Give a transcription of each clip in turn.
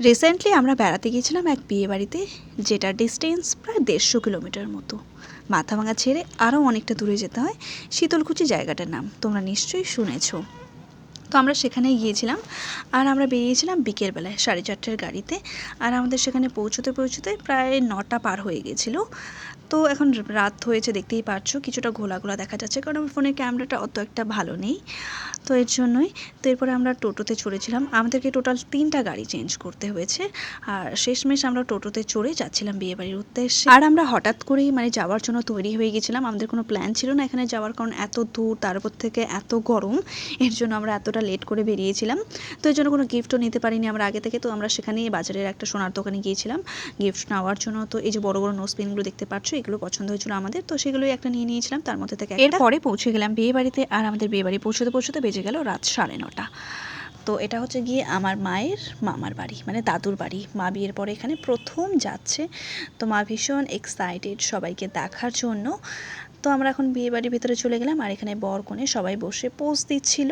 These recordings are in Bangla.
রিসেন্টলি আমরা বেড়াতে গিয়েছিলাম এক বিয়ে বাড়িতে যেটা ডিস্টেন্স প্রায় দেড়শো কিলোমিটার মতো। মাথাভাঙা ছেড়ে আরও অনেকটা দূরে যেতে হয় শীতলকুচি জায়গাটার নাম। তোমরা নিশ্চয়ই শুনেছো। তো আমরা সেখানে গিয়েছিলাম আর আমরা বেরিয়েছিলাম বিকেলবেলায় সাড়ে চারটের গাড়িতে আর আমাদের সেখানে পৌঁছতে পৌঁছতে প্রায় নটা পার হয়ে গেছিল। তো এখন রাত হয়েছে, দেখতেই পারছ, কিছুটা ঘোলা ঘোলা দেখা যাচ্ছে কারণ আমার ফোনের ক্যামেরাটা অত একটা ভালো নেই। তো এর জন্যই তো এরপরে আমরা টোটোতে চড়েছিলাম। আমাদেরকে টোটাল তিনটা গাড়ি চেঞ্জ করতে হয়েছে। আর শেষমেশ আমরা টোটোতে চড়ে যাচ্ছিলাম বিয়েবাড়ির উদ্দেশ্যে। আর আমরা হঠাৎ করেই মানে যাওয়ার জন্য তৈরি হয়ে গেছিলাম। আমাদের কোনো প্ল্যান ছিল না এখানে যাওয়ার কারণ এত দূর, তার উপর থেকে এত গরম, এর জন্য আমরা এতটা লেট করে বেরিয়েছিলাম। তো এর জন্য কোনো গিফটও নিতে পারিনি আমরা আগে থেকে। তো আমরা সেখানেই বাজারের একটা সোনার দোকানে গিয়েছিলাম গিফট নেওয়ার জন্য। তো এই যে বড় বড় নোজ পেনগুলো দেখতে পাচ্ছ, এগুলো পছন্দ হয়েছিল আমাদের। তো সেগুলোই একটা নিয়ে নিয়েছিলাম। তার মধ্যে থেকে এরপরে পৌঁছে গেলাম বিয়ে বাড়িতে আর আমাদের বিয়ে বাড়ি পৌঁছতে পৌঁছতে বেজে গেল রাত সাড়ে নটা। তো এটা হচ্ছে গিয়ে আমার মায়ের মামার বাড়ি মানে দাদুর বাড়ি। মা বিয়ের পরে এখানে প্রথম যাচ্ছে। তো মা ভীষণ এক্সাইটেড সবাইকে দেখার জন্য। তো আমরা এখন বিয়ে বাড়ির ভিতরে চলে গেলাম আর এখানে বর কনে সবাই বসে পোজ দিচ্ছিল।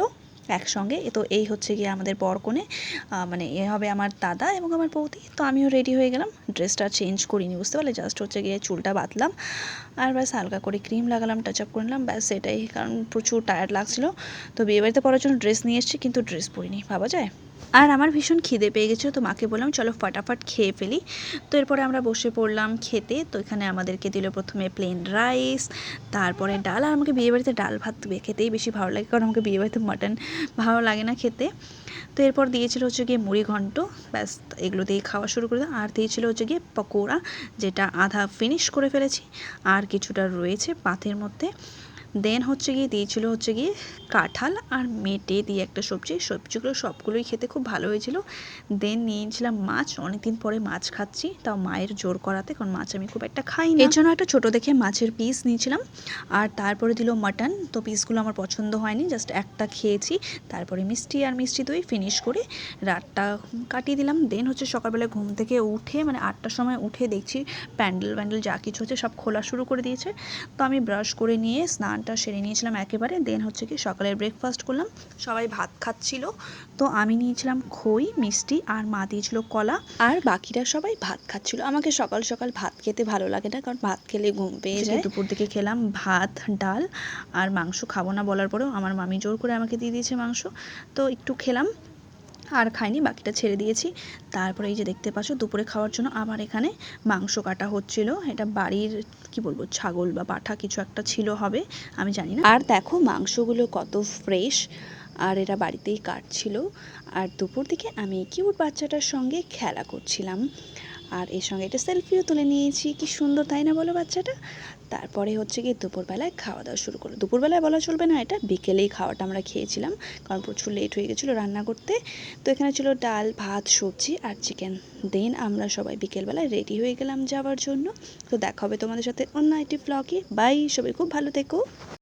একসঙ্গে। তো এই হচ্ছে গিয়ে আমাদের বরকনে মানে এ হবে আমার দাদা এবং আমার পৌতি তো আমিও রেডি হয়ে গেলাম। ড্রেসটা চেঞ্জ করিনি, বুঝতে পারলে? জাস্ট হচ্ছে গিয়ে চুলটা বাঁধলাম। আর ব্যাস, হালকা করে ক্রিম লাগালাম টাচ আপ করে নিলাম। ব্যাস সেটাই কারণ প্রচুর টায়ার্ড লাগছিল। তো বিয়েবাড়িতে পরার জন্য ড্রেস নিয়ে এসেছি, কিন্তু ড্রেস পরিনি। ভাবা যায়? আর আমার ভীষণ খিদে পেয়ে গেছিল, তো মাকে বললাম, চলো ফাটাফাট খেয়ে ফেলি। তো এরপরে আমরা বসে পড়লাম খেতে, তো এখানে আমাদেরকে দিল প্রথমে প্লেন রাইস তারপরে ডাল, আর আমাকে বিয়েবাড়িতে ডাল ভাত খেতেই বেশি ভালো লাগে, কারণ আমাকে বিয়েবাড়িতে মাটন ভালো লাগে না খেতে। তো এরপর দিয়েছিল হচ্ছে গিয়ে মুড়ি ঘন্ট, ব্যাস, এগুলো দিয়ে খাওয়া শুরু করে আর দিয়েছিল হচ্ছে গিয়ে পকোড়া, যেটা আধা ফিনিশ করে ফেলেছি। আর কিছুটা রয়েছে পাতের মধ্যে। দেন হচ্ছে গিয়ে দিয়েছিল হচ্ছে গিয়ে কাঁঠাল আর মেটে দিয়ে একটা সবজি। সবজিগুলো সবগুলোই খেতে খুব ভালো হয়েছিল। দেন নিয়েছিলাম মাছ। অনেকদিন পরে মাছ খাচ্ছি। তাও মায়ের জোর করাতে, কারণ মাছ আমি খুব একটা খাই এর জন্য একটা ছোটো দেখে মাছের পিস নিয়েছিলাম। আর তারপরে দিল মাটন তো পিসগুলো আমার পছন্দ হয়নি। জাস্ট একটা খেয়েছি। তারপরে মিষ্টি আর মিষ্টি দই ফিনিশ করে রাতটা কাটিয়ে দিলাম। দেন হচ্ছে সকালবেলা ঘুম থেকে উঠে মানে আটটার সময় উঠে দেখছি প্যান্ডেল প্যান্ডেল যা কিছু হচ্ছে সব খোলা শুরু করে দিয়েছে। তো আমি ব্রাশ করে নিয়ে স্নানটা সেরে নিয়েছিলাম একেবারে। দেন হচ্ছে কি সকালের ব্রেকফাস্ট করলাম। সবাই ভাত খাচ্ছিল। তো আমি নিয়েছিলাম খই মিষ্টি আর মা দিয়েছিল কলা। আর বাকিরা সবাই ভাত খাচ্ছিল। আমাকে সকাল সকাল ভাত খেতে ভালো লাগে না কারণ ভাত খেলে ঘুম পেয়ে যায়। দুপুর দিকে খেলাম ভাত ডাল আর মাংস খাব না বলার পরেও আমার মামি জোর করে আমাকে দিয়ে দিয়েছে মাংস। তো একটু খেলাম। আর খাইনি, বাকিটা ছেড়ে দিয়েছি। তারপরে এই যে দেখতে পাচ্ছ, দুপুরে খাওয়ার জন্য আবার এখানে মাংস কাটা হচ্ছিল। এটা বাড়ির, কি বলব, ছাগল বা পাঠা কিছু একটা ছিল হবে, আমি জানি না। আর দেখো, মাংসগুলো কত ফ্রেশ, আর এরা বাড়িতেই কাটছিল। আর দুপুর দিকে আমি কিউট বাচ্চাটার সঙ্গে খেলা করছিলাম। আর এর সঙ্গে একটা সেলফিও তুলে নিয়েছি। কি সুন্দর, তাই না বলো বাচ্চাটা? তারপরে হচ্ছে কি দুপুরবেলায় খাওয়া দাওয়া শুরু করল। দুপুরবেলায় বলা চলবে না, এটা বিকেলেই খাওয়াটা আমরা খেয়েছিলাম, কারণ প্রচুর লেট হয়ে গেছিল রান্না করতে। তো এখানে ছিল ডাল, ভাত, সবজি আর চিকেন দেন আমরা সবাই বিকেলবেলায় রেডি হয়ে গেলাম যাওয়ার জন্য। তো দেখা হবে তোমাদের সাথে অন্য একটি ব্লগে বাই সবাই খুব ভালো থেকো।